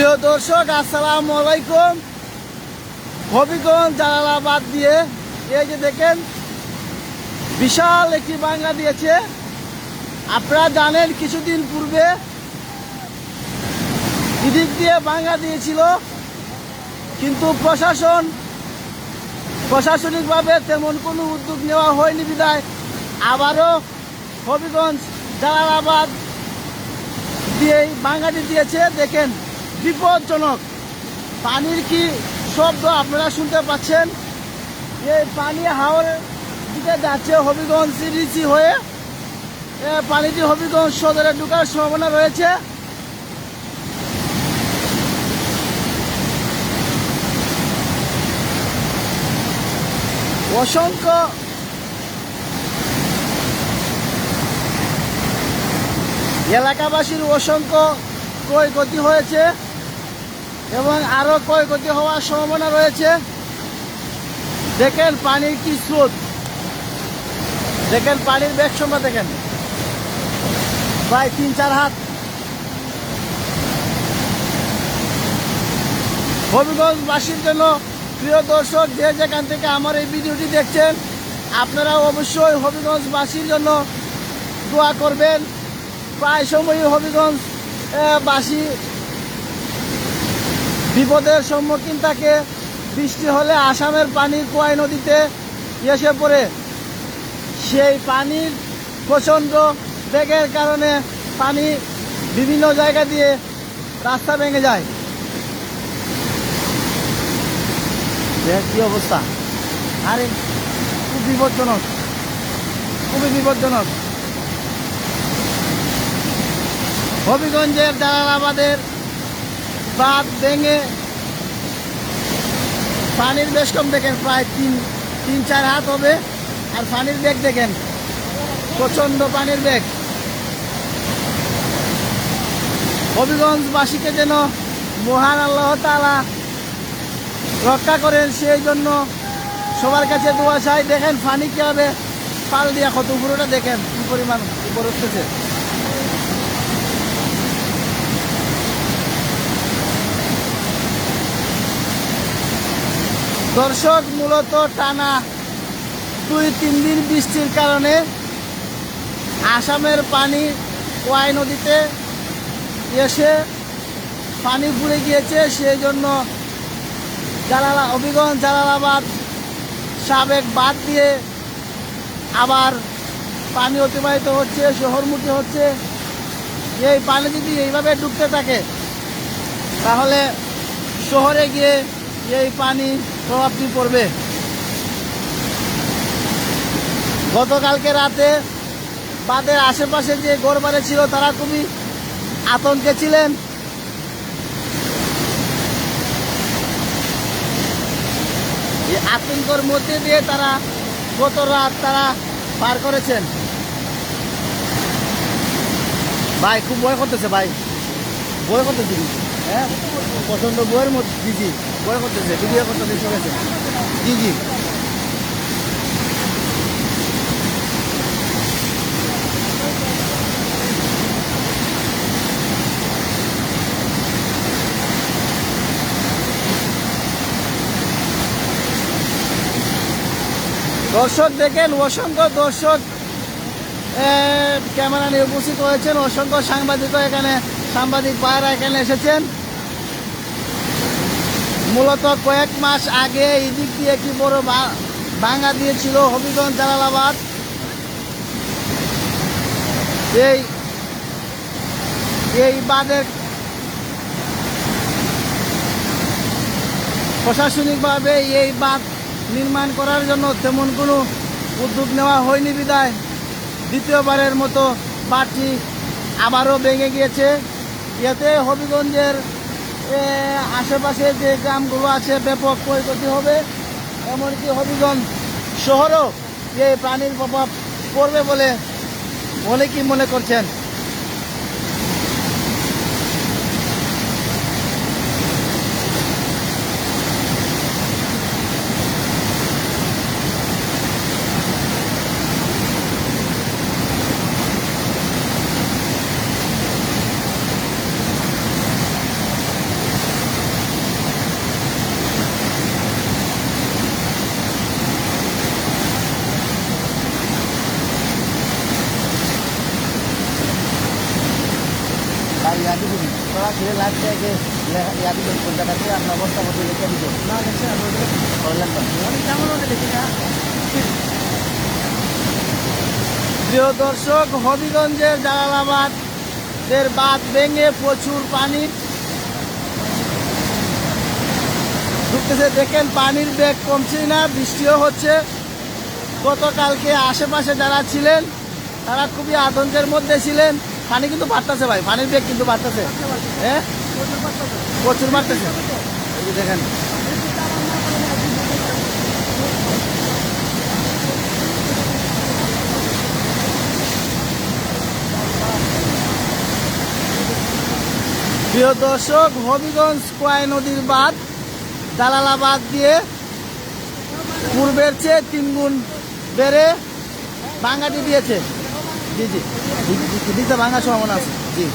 প্রিয় দর্শক, আসসালামু আলাইকুম। হবিগঞ্জ, জালালাবাদ দিয়ে এই যে দেখেন, বিশাল একটি বাংলা দিয়েছে। আপনারা জানেন, কিছুদিন পূর্বে এদিক দিয়ে বাংলা দিয়েছিল, কিন্তু প্রশাসন, প্রশাসনিকভাবে তেমন কোনো উদ্যোগ নেওয়া হয়নি বিদায় আবারও হবিগঞ্জ, জালালাবাদ দিয়ে বাঙালি দিয়েছে। দেখেন বিপজ্জনক। পানির কি শব্দ আপনারা শুনতে পাচ্ছেন? এই পানি হাওড়ের দিকে যাচ্ছে হবিগঞ্জ রিচি হয়ে। পানিটি হবিগঞ্জ সদরে ঢুকার সম্ভাবনা রয়েছে। অসংখ্য এলাকাবাসীর অসংখ্য ক্ষয়ক্ষতি হয়েছে। এবং আরও ক্ষয়ক্ষতি হওয়ার সম্ভাবনা রয়েছে। দেখেন পানির কি স্রোত। দেখেন পানির বেগ সংখ্যা দেখেন। প্রায় তিন চার হাত। হবিগঞ্জবাসীর জন্য প্রিয় দর্শক, যে যেখান থেকে আমার এই ভিডিওটি দেখছেন, আপনারা অবশ্যই হবিগঞ্জবাসীর জন্য দোয়া করবেন। প্রায় সময়ই হবিগঞ্জ বাসী বিপদের সম্মুখীন থাকে। বৃষ্টি হলে আসামের পানি কোয়াই নদীতে এসে পড়ে। সেই পানির প্রচণ্ড বেগের কারণে পানি বিভিন্ন জায়গা দিয়ে রাস্তা ভেঙে যায়। কি অবস্থা। আরে, খুব বিপজ্জনক। খুবই বিপজ্জনক। হবিগঞ্জের জালালাবাদের বাঁধ ভেঙে পানির বেশ কম দেখেন, প্রায় তিন তিন, চার হাত হবে। আর পানির বেগ দেখেন প্রচণ্ড পানির বেগ। হবিগঞ্জবাসীকে যেন মহান আল্লাহ তালা রক্ষা করেন, সেই জন্য সবার কাছে দোয়া চাই। দেখেন পানি কীভাবে পাল দিয়া, কত উপরটা দেখেন, কী পরিমাণ উপর উঠতেছে। দর্শক, মূলত টানা দুই, তিন দিন বৃষ্টির কারণে আসামের পানি ওয়াই নদীতে এসে পানি পুড়ে গিয়েছে। সেই জন্য জালালা হবিগঞ্জ জালালাবাদ সাবেক বাদ দিয়ে আবার পানি অতিবাহিত হচ্ছে, শহরমুখী হচ্ছে। এই পানি যদি এইভাবে ডুবতে থাকে, তাহলে শহরে গিয়ে এই পানি প্রভাবটি পড়বে। গতকালকে রাতে বাদের আশেপাশে যে গড়বারে ছিল, তারা খুবই আতঙ্কে ছিলেন। আতঙ্কর মধ্যে দিয়ে তারা গত রাত তারা পার করেছেন। ভাই, খুব ভয় করতেছে ভাই। ভয় করতেছি হ্যাঁ? প্রচণ্ড বইয়ের মধ্যে জি ভয় করতেছে ভিডিও করতেছে চলেছে জি জি। দর্শক দেখেন অসংখ্য দর্শক ক্যামেরা নিয়ে উপস্থিত হয়েছেন। অসংখ্য সাংবাদিকও এখানে, সাংবাদিক ভাইরা এখানে এসেছেন। মূলত কয়েক মাস আগে এই দিক দিয়ে একটি বড় ভাঙা দিয়েছিল হবিগঞ্জ, জালালাবাদ। এই এই বাঁধের প্রশাসনিকভাবে এই বাঁধ নির্মাণ করার জন্য তেমন কোনো উদ্যোগ নেওয়া হয়নি বিদায় দ্বিতীয়বারের মতো বাঁধটি আবারও ভেঙে গিয়েছে। এতে হবিগঞ্জের আশেপাশে যে গ্রামগুলো আছে ব্যাপক ক্ষয়ক্ষতি হবে, এমনকি হবিগঞ্জ শহরও যে প্রাণীর প্রভাব পড়বে বলে অনেকেই মনে করছেন। ইয়া আপনার অবস্থা মতো লিখে না প্রিয় দর্শক হবিগঞ্জের জালালাবাদ এর বাঁধ ভেঙে প্রচুর পানি। ঢুকতেছে দেখেন পানির বেগ কমছেই না বৃষ্টিও হচ্ছে। গতকালকে আশেপাশে যারা ছিলেন তারা খুবই আতঙ্কের মধ্যে ছিলেন। পানি কিন্তু বাড়তেছে ভাই, পানির বেগ কিন্তু বাড়তেছে। হ্যাঁ প্রচুর বাড়তেছে। দেখেন। প্রিয় দর্শক, হবিগঞ্জ কোয়াই নদীর বাঁধ জালালাবাদ দিয়ে পূর্বের চেয়ে তিনগুণ বেড়ে ভাঙ্গাটি দিয়েছে। জি জি। দিতে ভাঙার সম্ভাবনা আছে। জি।